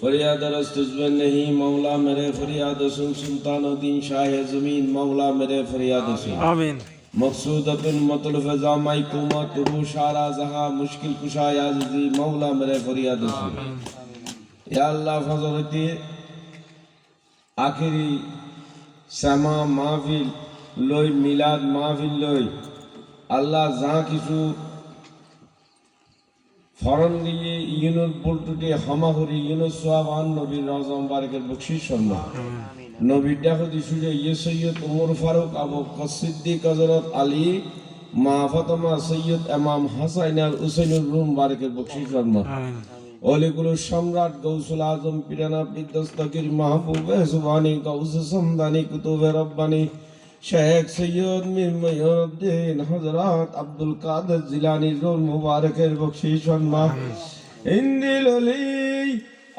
फरियाद रस्तुजबन नहीं मौला मेरे फरियाद सुन सुल्तान उद्दीन शाह जमीन मौला मेरे फरियाद सुन আমিন मकसूद बिन मतलफ जामाई कुमा तुबू शारा जहा मुश्किल कुशा याजी मौला मेरे फरियाद सुन या अल्लाह फजलती আখেরি শ্যামা মাহফিল লই মিলাদ মাহফিল লই আল্লাহ যা কিছু ফরন দিয়ে ইউনুর বল্টুটে হমাহরি ইউনুস সোহাবান নবীর রজম বারেকের বকশিস শর্মা নবীর ডাকতি সুরে ইয়ে সৈয়দ উমর ফারুক আবু সিদ্দিক হজরত আলী মা ফাতেমা সৈয়দ এমাম হাসাইন আল হুসৈনুর রুম বারেকের বকশিস শর্মা আমিন। অলিগুলোর সম্রাট গৌসুল আজম পিরানা বিদ্যস্তকির মাহবুব সুবানি গৌস সমদানি কুতুবে রব্বানি শেখ সৈয়দ মীর মঈনুদ্দিন হযরত আব্দুল কাদের জিলানী রুল মুবারকের বকশিশ সম্মা ইন্দিল অলি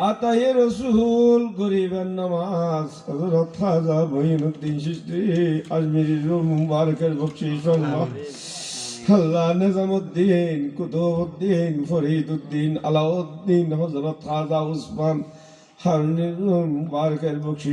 আতায়ে রসুল গরিবের নামাজ। হযরত খাজা মঈনুদ্দিন চিশতি আজমিরি রুল মুবারকের বকশিশ সম্মা আল্লাহ নিজামুদ্দিন কুতুবুদ্দিন ফরিদুদ্দিন আলাউদ্দিন হজরত খাজা উসমান হারুনুর মুবারকের বকশি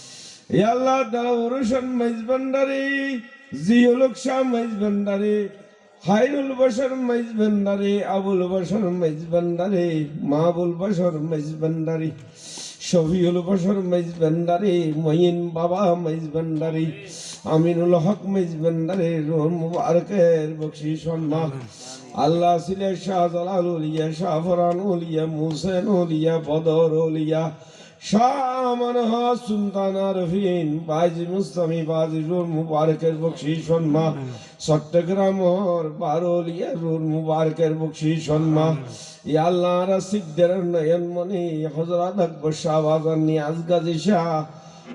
আল্লাহ দালাবুর মাইজ ভান্ডারি জিয়লক শাহ মাইজ ভান্ডারি হাইরুল বশর মাইজ ভান্ডারি, আবুল বশর মাইজ ভান্ডারি, মাহবুল বশর মাইজ ভান্ডারি, শফিউল বশর মাইজ ভান্ডারি, মঈন বাবা মাইজ ভান্ডারি, আমিনুল হক মাইজ ভান্ডারি রোহন মুবারকের বকশি সম্মান আল্লাহ সিলে শাহ জালাল উলিয়া শাহ ফরান উলিয়া, মুসেন উলিয়া, বদর উলিয়া শাহ মানহা সুলতান আরফিন বাজি মুস্তামি বাজি রুল মুবারকের বকশি সম্মান চট্টগ্রামর বারোলিয়া রুল মুবারকের বকশি সম্মান ইয়া রাসিকদের নিয়াজ গাজী শাহ।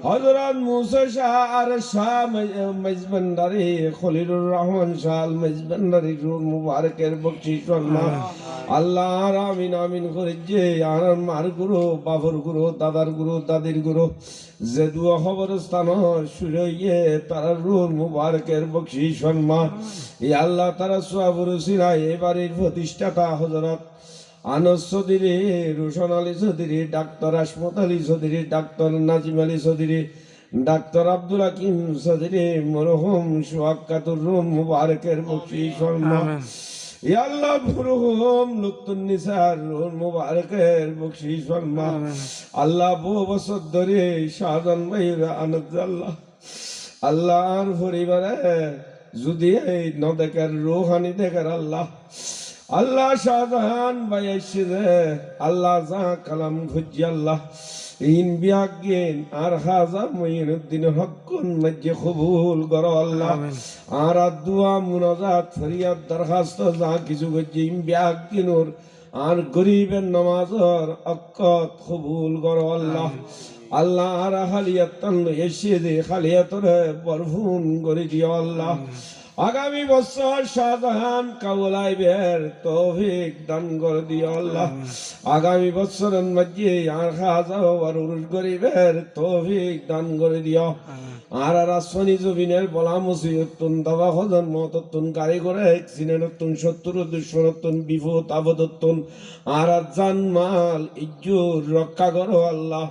হযরত মুসা শাহ আর শাহ মেজবান্ডারি খলিলুর রহমান শাহ আল মেজবান্ডারি রুল মুবারকের বকশি সম্মান আল্লাহ আর আমিন আমিন করে যে আর মার গুরু বাবর গুরু দাদার গুরু দাদির গুরু যে দুয়া খবর স্থান সুরইয়ে তারা রুল মুবারকের বকশি সম্মান এই আল্লাহ তারা সোয়াবুর সিরাই এবারের প্রতিষ্ঠাতা হজরত আনস চৌধুরী রোশন আলী চৌধুরী ডাক্তার আসমত আলী চৌধুরী ডাক্তার নাজিম আলী চৌধুরী ডাক্তার আব্দুল হাকিম চৌধুরী মরহুম সোহাক্কাতুর রুম মুবারকের আমিন। ইয়া আল্লাহ মরহুম লুৎফুন নিসার রুল মুবারকের বকশি সম্মান আল্লাহ বহু বছর ধরে শাহজান ভাইয়ের আনন্দ আল্লাহ। আল্লাহর পরিবারে যদি এই ন দেখার রোহানি দেখার আল্লাহ। আল্লাহ শাহজাহান এসেছে আল্লাহ যা কালাম খুঁজি আল্লাহ। ইন বিয়াগিন আর হাজা মঈনুদ্দিন হক্কুন মজ্জে কবুল করো আল্লাহ। আর দুয়া মুনাজাত ফরিয়াদ দরখাস্ত যা কিছু করছি ইন বিয়াগিনুর আর গরিবের নামাজর অক্কত কবুল করো আল্লাহ। আল্লাহ আর হালিয়াত এসে দে খালিয়াতরে বরফুন করে দিও আল্লাহ। আগামী বছর শাহজাহান কাবুলাইবের তৌফিক দান করে দিও আল্লাহ। আগামী বছরের মধ্যে আর খাজা আর উরুস গরিবের তৌফিক দান করে দিও। আর আর আসমানি জমিনের বলা মুসিবতুন দাবা হজন মততুন কারিগরে সিনেনতুন সত্তর দুশরতুন বিপদ আবদতুন আর আর জান মাল ইজ্জুর রক্ষা করো আল্লাহ।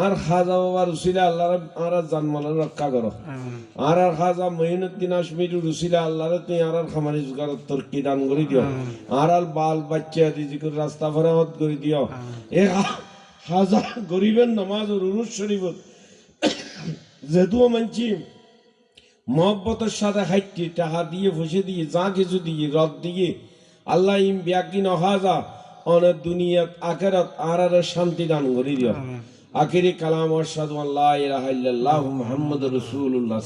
আর খাজা বাবার উসিলা আল্লাহ আর আর জান রক্ষা করো। আর আর খাজা মহিনুদ্দিন আশমির রুসিলা আল্লাহরে তুই আর আর খামারি জুগারত তোর কি দান করে দিও। আর আর বাল বাচ্চা রিজিকুর রাস্তা ফেরামত করে দিও। এ খাজা গরিবের নামাজ ও রুরুস শরীফত যেহেতু মানছি মহব্বতের সাথে হাইটি টাকা দিয়ে বসে দিয়ে যা কিছু দিয়ে রদ দিয়ে আল্লাহ ইম ব্যাকি নহাজা অনেক দুনিয়াত আখেরাত আর আর শান্তি দান করে দিও। আখিরি কালাম আশহাদু আল্লাহ ইলাহা ইল্লাল্লাহু মুহাম্মাদুর রাসূলুল্লাহ